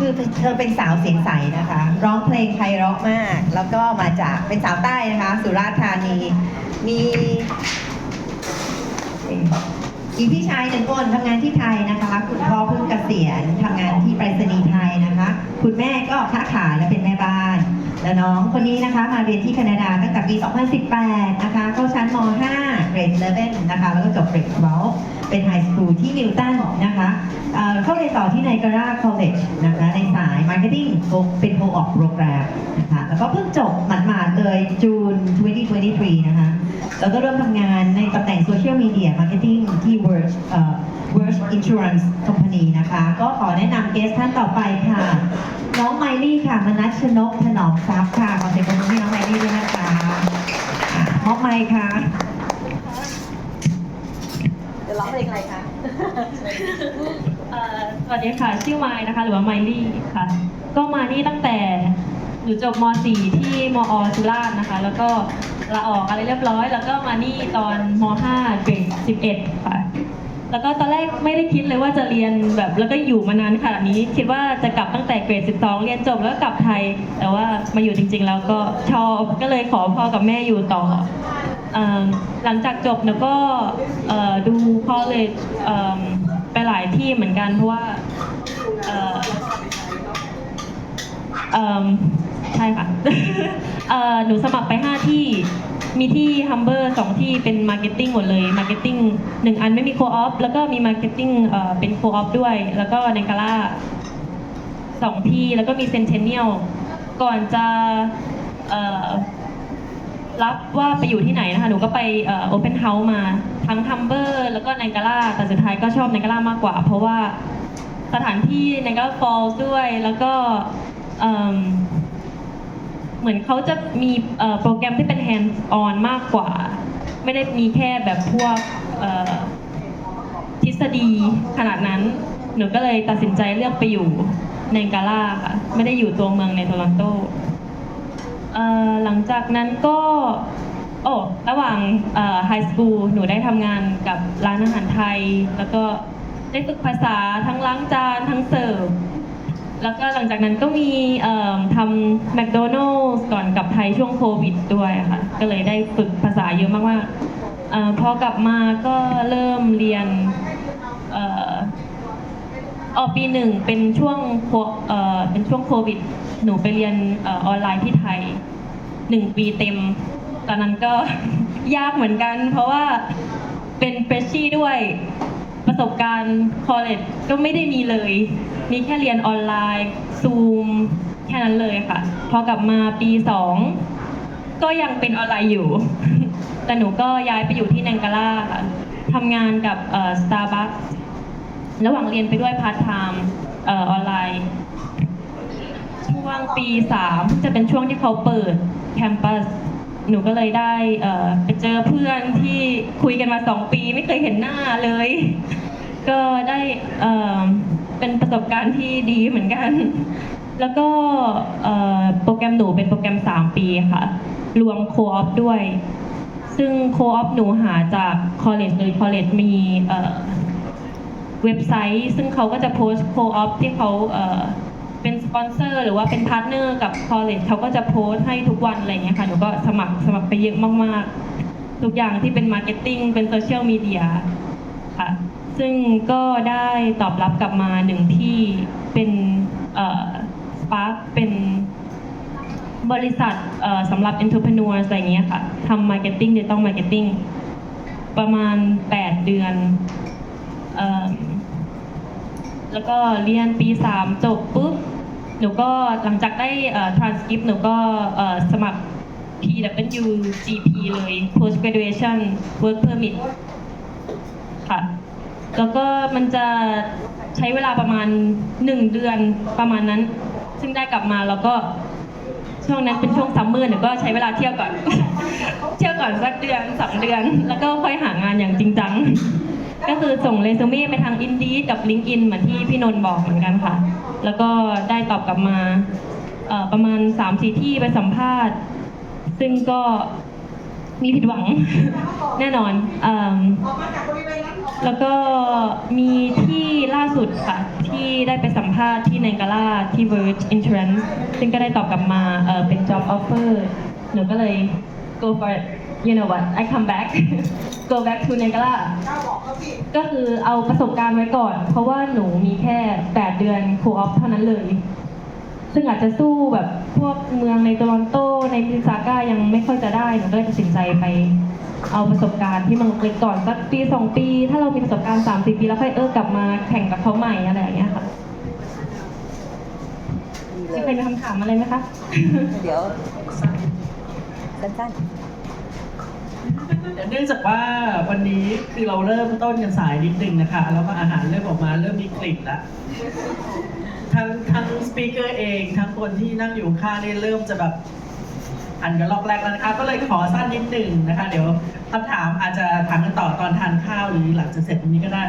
คือเธอเป็นสาวเสียงใสนะคะ ร้องเพลงไพเราะมาก แล้วก็มาจากเป็นสาวใต้นะคะ สุราษฎร์ธานี มีมีพี่ชายหนึ่งคนทำงานที่ไทยนะคะ คุณพ่อเพิ่งเกษียณทำงานที่ไปรษณีย์ไทยนะคะ คุณแม่ก็ค้าขายและเป็นแม่บ้าน แล้วน้องคนนี้นะคะ มาเรียนที่แคนาดาตั้งแต่ปี 2018 นะคะ เข้าชั้นม 5 เกรด11นะคะ แล้วก็จบเกรด12เป็นไฮสคูลที่นิวตันนะคะเข้าเรียนต่อที่ไนการาคอลเลจนะคะ ในสาย Marketing เป็นโคออกโปรแกรมนะคะ แล้วก็เพิ่งจบหมาดๆเลยจูน 2023 นะคะ แล้วก็เริ่มทำงานในตำแหน่ง Social Media Marketing ที่ Verge เอ่อ Verge Insurance Company นะคะ ก็ขอแนะนำเกสท่านต่อไปค่ะ น้องไมลี่ค่ะ มนัชชนกถนอมทรัพย์ค่ะขอเสียงปรบมือให้น้องไมลี่ด้วยนะคะอะมอบไมค์ค่ะ จะร้องเพลงอะไรคะเอ่อสวัสดีค่ะ ชื่อไมล์นะคะ หรือว่าไมลี่ค่ะ ก็มานี่ตั้งแต่หนูจบม .4 ที่มอสุราษฎร์นะคะ แล้วก็ลาออกอะไรเรียบร้อย แล้วก็มานี่ตอนม .5 เกรด11 ค่ะ แล้วก็ตอนแรกไม่ได้คิดเลยว่าจะเรียนแบบแล้วก็อยู่มานานขนาดนี้ คิดว่าจะกลับตั้งแต่เกรด 12 เรียนจบแล้วกลับไทย แต่ว่ามาอยู่จริง ๆ แล้วก็ชอบก็เลยขอพ่อกับแม่อยู่ต่อ หลังจากจบหนูก็เอ่อดูคอเลจไปหลายที่เหมือนกันเพราะว่าใช่ค่ะหนูสมัครไป 5 ที่ มีที่ฮัมเบอร์สองที่เป็นมาร์เก็ตติ้งหมดเลยมาร์เก็ตติ้งหนึ่งอันไม่มีโคออฟแล้วก็มีมาร์เก็ตติ้งเป็นโคออฟด้วย แล้วก็ในกาล่าสองที่แล้วก็มีเซนเทเนียลก่อนจะ รับว่าไปอยู่ที่ไหนนะคะ หนูก็ไปโอเพนเฮาส์มาทั้งทัมเบอร์แล้วก็ไนการ่าแต่สุดท้ายก็ชอบไนการ่ามากกว่า เพราะว่าสถานที่ไนการ่าฟอลส์ด้วยแล้วก็เหมือนเขาจะมีโปรแกรมที่เป็น hands on มากกว่า ไม่ได้มีแค่แบบพวกทฤษฎีขนาดนั้น หนูก็เลยตัดสินใจเลือกไปอยู่ในกาล่าค่ะ ไม่ได้อยู่ตัวเมืองในโทรอนโต หลังจากนั้นก็โอ้ระหว่างไฮสคูลหนูได้ทำงานกับร้านอาหารไทย แล้วก็ได้ฝึกภาษาทั้งล้างจานทั้งเสิร์ฟแล้วก็หลังจากนั้นก็มีทำแมคโดนัลล์ก่อนกลับไทยช่วงโควิดด้วยค่ะ ก็เลยได้ฝึกภาษาเยอะมากๆเออพอกลับมาก็เริ่มเรียนออปีหนึ่งเป็นช่วงเป็นช่วงโควิด หนูไปเรียนออนไลน์ที่ไทยหนึ่งปีเต็ม ตอนนั้นก็ ยากเหมือนกัน เพราะว่าเป็นเฟรชชี่ด้วยประสบการณ์คอเลจก็ไม่ได้มีเลย มีแค่เรียนออนไลน์ ซูม แค่นั้นเลยค่ะ พอกลับมาปีสองก็ยังเป็นออนไลน์อยู่ แต่หนูก็ย้ายไปอยู่ที่แนงกาล่าค่ะทำงานกับเอ่อ Starbucks ระหว่างเรียนไปด้วยพาร์ทไทม์ออนไลน์ วงปีสามจะเป็นช่วงที่เขาเปิดแคมปัสหนูก็เลยได้เอ่อไปเจอเพื่อนที่คุยกันมาสองปีไม่เคยเห็นหน้าเลย ก็ได้เป็นประสบการณ์ที่ดีเหมือนกัน แล้วก็โปรแกรมหนูเป็นโปรแกรม 3 ปีค่ะ รวมโคออฟด้วย ซึ่งโคออฟหนูหาจากคอ l เลจเลยคอ l เลจมีเว็บไซต์ ซึ่งเขาก็จะโพสต์โคออฟที่เขาเอ่อเปอนเซอร์หรือว่าเป็นพาร์ทเนอร์กับคอ l เลจเขาก็จะโพสต์ให้ทุกวันอะไรเงี้ยค่ะหนูก็สมัครสมัครไปเยอะมากๆ ทุกอย่างที่เป็นมาร์เก็ตติ้งเป็นโซเชียลมีเดียค่ะซึ่งก็ได้ตอบรับกลับมาหนึ่งที่เป็นเอ่อสปาร์คเป็นบริษัทเอ่อสำหรับ entrepreneur อะไรอย่างเงี้ยค่ะทำ marketing digital marketing ประมาณ 8 เดือนเอิ่มแล้วก็เรียนปี 3 จบปุ๊บ หนูก็หลังจากได้ transcript หนูก็สมัคร PWGP เลย post graduation work permit ค่ะ แล้วก็มันจะใช้เวลาประมาณ 1 เดือนประมาณนั้น ซึ่งได้กลับมาแล้วก็ช่วงนั้นเป็นช่วงซัมเมอร์หนูก็ใช้เวลาเที่ยวก่อน เที่ยวก่อนสักเดือนสองเดือน แล้วก็ค่อยหา ก็คือส่งเรซูเม่ไปทางอินดีกับลิงก์อินเหมือนที่พี่นนท์บอกเหมือนกันค่ะ แล้วก็ได้ตอบกลับมาประมาณ3ามสี่ที่ไปสัมภาษณ์ ซึ่งก็มีผิดหวังแน่นอนอแล้วก็มีที่ล่าสุดค่ะ ที่ได้ไปสัมภาษณ์ที่เนกาล่าที่ Verge Insurance ซึ่งก็ได้ตอบกลับมาเออเป็น job offer หนูก็เลย go for it you know what I come back go back to Nagala ก็คือเอาประสบการณ์ไว้ก่อน เพราะว่าหนูมีแค่ 8 เดือนครูออฟเท่านั้นเลย ซึ่งอาจจะสู้แบบพวกเมืองในโตรอนโตในมิสซาก้ายังไม่ค่อยจะได้ หนูก็เลยตัดสินใจไป เอาประสบการณ์ที่เมืองเล็กก่อนสักปีสองปี ถ้าเรามีประสบการณ์สามสี่ปีแล้วค่อยเออกลับมาแข่งกับเขาใหม่อะไรอย่างเงี้ยค่ะมีใครมีคำถามอะไรไหมคะ เดี๋ยวสั้นเเนื่องจากว่าวันนี้คือเราเริ่มต้นกันสายนิดนึงนะคะ แล้วก็อาหารเริ่มออกมาเริ่มมีกลิ่นแล้วทั้งทั้งสปีกเกอร์เองทั้งคนที่นั่งอยู่ข้างนี่เริ่มจะแบบอันกันรอบแรกแล้วนะคะก็เลยขอสั้นนิดหนึ่งนะคะ เดี๋ยวคำถามอาจจะถามกันต่อตอนทานข้าวหรือหลังจากเสร็จตรงนี้ก็ได้